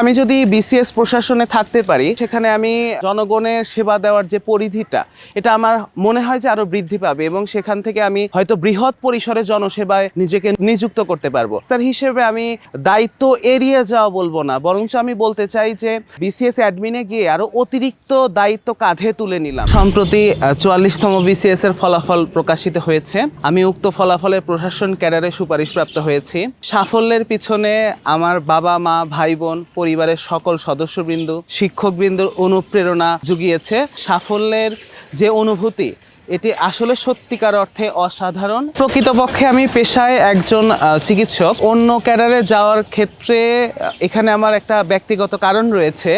আমি যদি বিসিএস প্রশাসনে থাকতে পারি, সেখানে আমি জনগণের সেবা দেওয়ার যে পরিধিটা, এটা আমার মনে হয় যে আরও বৃদ্ধি পাবে এবং সেখান থেকে আমি হয়তো বৃহৎ পরিসরে জনসেবায় নিজেকে নিযুক্ত করতে পারব। তার হিসেবে আমি দায়িত্ব এড়িয়ে যাওয়া বলব না, বরঞ্চ আমি বলতে চাই যে বিসিএস অ্যাডমিনে গিয়ে আরও অতিরিক্ত দায়িত্ব কাঁধে তুলে নিলাম। সম্প্রতি চুয়াল্লিশতম বিসিএস এর ফলাফল প্রকাশিত হয়েছে। আমি উক্ত ফলাফলে প্রশাসন ক্যাডারে সুপারিশপ্রাপ্ত হয়েছি। সাফল্যের পিছনে আমার বাবা মা ভাই বোন পরিবারের সকল সদস্যবৃন্দ শিক্ষকবৃন্দর অনুপ্রেরণা জুগিয়েছে। সাফল্যের যে অনুভূতি এটি আসলে সত্যিকার অর্থে অসাধারণ। প্রকৃতপক্ষে আমি পেশায় একজন চিকিৎসক। অন্য ক্যাডারে যাওয়ার ক্ষেত্রে এখানে আমার একটা ব্যক্তিগত কারণ রয়েছে।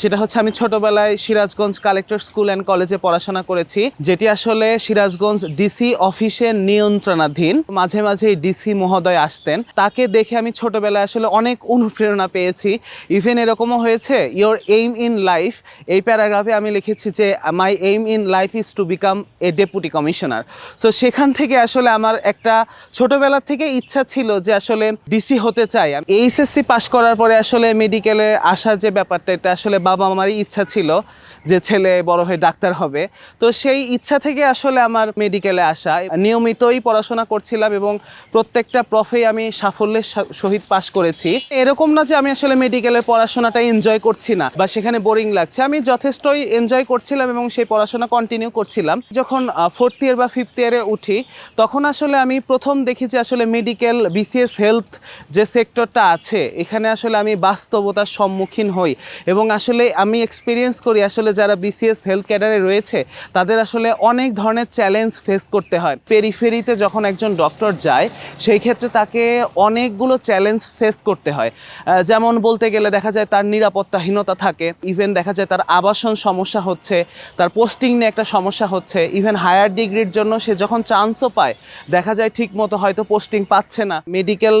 সেটা হচ্ছে আমি ছোটবেলায় সিরাজগঞ্জ কালেক্টর স্কুল অ্যান্ড কলেজে পড়াশোনা করেছি, যেটি আসলে সিরাজগঞ্জ ডিসি অফিসের নিয়ন্ত্রণাধীন। মাঝে মাঝে ডিসি মহোদয় আসতেন। তাকে দেখে আমি ছোটবেলায় আসলে অনেক অনুপ্রেরণা পেয়েছি। ইভেন এরকমও হয়েছে ইয়োর এইম ইন লাইফ এই প্যারাগ্রাফে আমি লিখেছি যে my aim in life is to become a deputy commissioner. So সেখান থেকে আসলে আমার একটা ছোটবেলা থেকে ইচ্ছা ছিল যে আসলে ডিসি হতে চাই। এইচএসসি পাশ করার পরে আসলে মেডিকেলে আসার যে ব্যাপারটা, এটা আসলে বাবা আমারই ইচ্ছা ছিল যে ছেলে বড় হয়ে ডাক্তার হবে। তো সেই ইচ্ছা থেকে আসলে আমার মেডিকেলে আসা। নিয়মিতই পড়াশোনা করছিলাম এবং প্রত্যেকটা প্রফেই আমি সাফল্যের সহিত পাশ করেছি। এরকম না যে আমি আসলে মেডিকেলের পড়াশোনাটা এনজয় করছি না বা সেখানে বোরিং লাগছে। আমি যথেষ্টই এনজয় করছিলাম এবং সেই পড়াশোনা কন্টিনিউ করছিলাম। যখন ফোর্থ ইয়ার বা ফিফথ ইয়ারে উঠি, তখন আসলে আমি প্রথম দেখি যে আসলে মেডিকেল বিসিএস হেলথ যে সেক্টরটা আছে, এখানে আসলে আমি বাস্তবতার সম্মুখীন হই। এবং আসলে আমি এক্সপিরিয়েন্স করি আসলে যারা বিসিএস হেলথ ক্যাডারে রয়েছে, তাদের আসলে অনেক ধরনের চ্যালেঞ্জ ফেস করতে হয়। পেরিফেরিতে যখন একজন ডক্টর যায়, সেই ক্ষেত্রে তাকে অনেকগুলো চ্যালেঞ্জ ফেস করতে হয়। যেমন বলতে গেলে দেখা যায় তার নিরাপত্তাহীনতা থাকে ইভেন দেখা যায় তার আবাসন সমস্যা হচ্ছে, তার পোস্টিং নিয়ে একটা সমস্যা হচ্ছে ইভেন হায়ার ডিগ্রির জন্য সে যখন চান্সও পায়, দেখা যায় ঠিক মতো হয়তো পোস্টিং পাচ্ছে না। মেডিকেল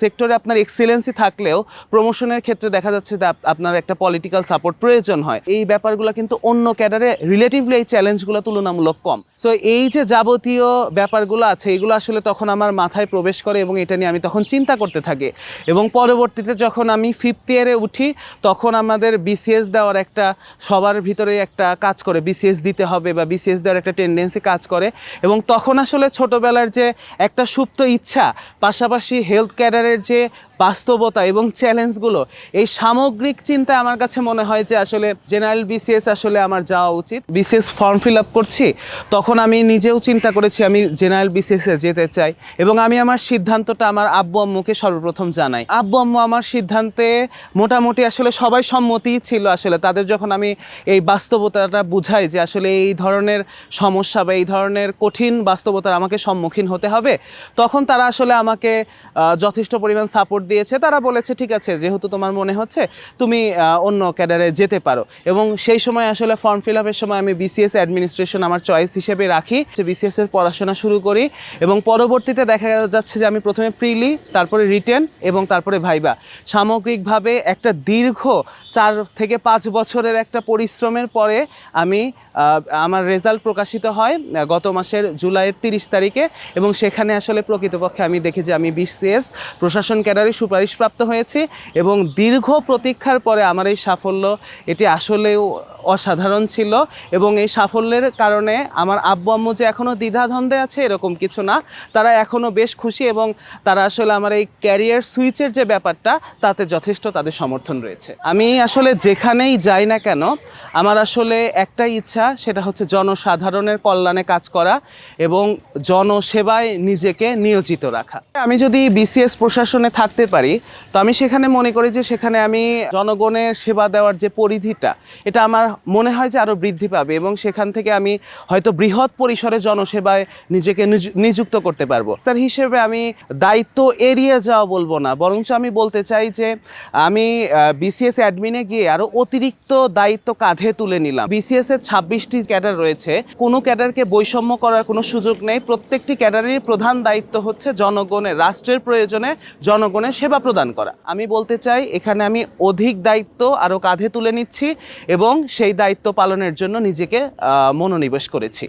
সেক্টরে আপনার এক্সিলেন্সি থাকলেও প্রমোশনের ক্ষেত্রে দেখা যাচ্ছে আপনার একটা পলিটিক্যাল সাপোর্ট প্রয়োজন হয়। এই ব্যাপারগুলো কিন্তু অন্য ক্যাডারে রিলেটিভলি এই চ্যালেঞ্জগুলো তুলনামূলক কম। সো এই যে যাবতীয় ব্যাপারগুলো আছে, এগুলো আসলে তখন আমার মাথায় প্রবেশ করে এবং এটা নিয়ে আমি তখন চিন্তা করতে থাকি। এবং পরবর্তীতে যখন আমি ফিফথ ইয়ারে উঠি, তখন আমাদের বিসিএস দেওয়ার একটা, সবার ভিতরে একটা কাজ করে। বিসিএস দিতে হবে বা বিসিএস দেওয়ার একটা টেন্ডেন্সি কাজ করে এবং তখন আসলে ছোটোবেলার যে একটা সুপ্ত ইচ্ছা, পাশাপাশি হেলথ ক্যাডারের যে বাস্তবতা এবং চ্যালেঞ্জগুলো এই সামগ্রিক চিন্তায় আমার কাছে মনে হয় যে আসলে জেনারেল বিসিএস আসলে আমার যাওয়া উচিত। বিসিএস ফর্ম ফিল আপ করছি, তখন আমি নিজেও চিন্তা করেছি আমি জেনারেল বিসিএসে যেতে চাই এবং আমি আমার সিদ্ধান্তটা আমার আব্বু আম্মুকে সর্বপ্রথম জানাই। আব্বু আম্মু আমার সিদ্ধান্তে মোটামুটি আসলে সবাই সম্মতিই ছিল আসলে, তাদের যখন আমি এই বাস্তবতাটা বুঝাই যে আসলে এই ধরনের সমস্যা বা এই ধরনের কঠিন বাস্তবতার আমাকে সম্মুখীন হতে হবে, তখন তারা আসলে আমাকে যথেষ্ট পরিমাণ সাপোর্ট দিয়েছে, তারা বলেছে, ঠিক আছে, যেহেতু তোমার মনে হচ্ছে, তুমি অন্য ক্যাডারে যেতে পারো। এবং সেই সময় আসলে ফর্ম ফিল আপের সময় আমি বিসিএস অ্যাডমিনিস্ট্রেশন আমার চয়েস হিসেবে রাখি, যে বিসিএস এর পড়াশোনা শুরু করি এবং পরবর্তীতে দেখা যাচ্ছে যে আমি প্রথমে প্রিলি তারপরে রিটেন এবং তারপরে ভাইবা সামগ্রিকভাবে একটা দীর্ঘ চার থেকে পাঁচ বছরের একটা পরিশ্রমের পরে আমি আমার রেজাল্ট প্রকাশিত হয় গত মাসের জুলাইয়ের তিরিশ তারিখে এবং সেখানে আসলে প্রকৃতপক্ষে আমি দেখি যে আমি বিসিএস প্রশাসন ক্যাডারে সুপারিশপ্রাপ্ত হয়েছি এবং দীর্ঘ প্রতীক্ষার পরে আমার এই সাফল্য এটি আসলেও অসাধারণ ছিল এবং এই সাফল্যের কারণে আমার আব্বু আম্মু যে এখনও দ্বিধাদ্বন্দ্বে আছে এরকম কিছু না, তারা এখনও বেশ খুশি এবং তারা আসলে আমার এই ক্যারিয়ার সুইচের যে ব্যাপারটা, তাতে যথেষ্ট তাদের সমর্থন রয়েছে। আমি আসলে যেখানেই যাই না কেন, আমার আসলে একটাই ইচ্ছা, সেটা হচ্ছে জনসাধারণের কল্যাণে কাজ করা এবং জনসেবায় নিজেকে নিয়োজিত রাখা। আমি যদি বিসিএস প্রশাসনে থাকতে পারি, তো আমি সেখানে মনে করি যে সেখানে আমি জনগণের সেবা দেওয়ার যে পরিধিটা, এটা আমার মনে হয় যে আরও বৃদ্ধি পাবে এবং সেখান থেকে আমি হয়তো বৃহৎ পরিসরে জনসেবায় নিজেকে নিযুক্ত করতে পারব। তার হিসেবে আমি দায়িত্ব এড়িয়ে যাওয়া বলব না, বরঞ্চ আমি বলতে চাই যে আমি বিসিএস অ্যাডমিনে গিয়ে আরও অতিরিক্ত দায়িত্ব কাঁধে তুলে নিলাম। বিসিএস এর ছাব্বিশটি ক্যাডার রয়েছে। কোনো ক্যাডারকে বৈষম্য করার কোনো সুযোগ নেই। প্রত্যেকটি ক্যাডারেরই প্রধান দায়িত্ব হচ্ছে জনগণের, রাষ্ট্রের প্রয়োজনে জনগণের সেবা প্রদান করা। আমি বলতে চাই, এখানে আমি অধিক দায়িত্ব আরও কাঁধে তুলে নিচ্ছি এবং সেই দায়িত্ব পালনের জন্য নিজেকে মনোনিবেশ করেছি।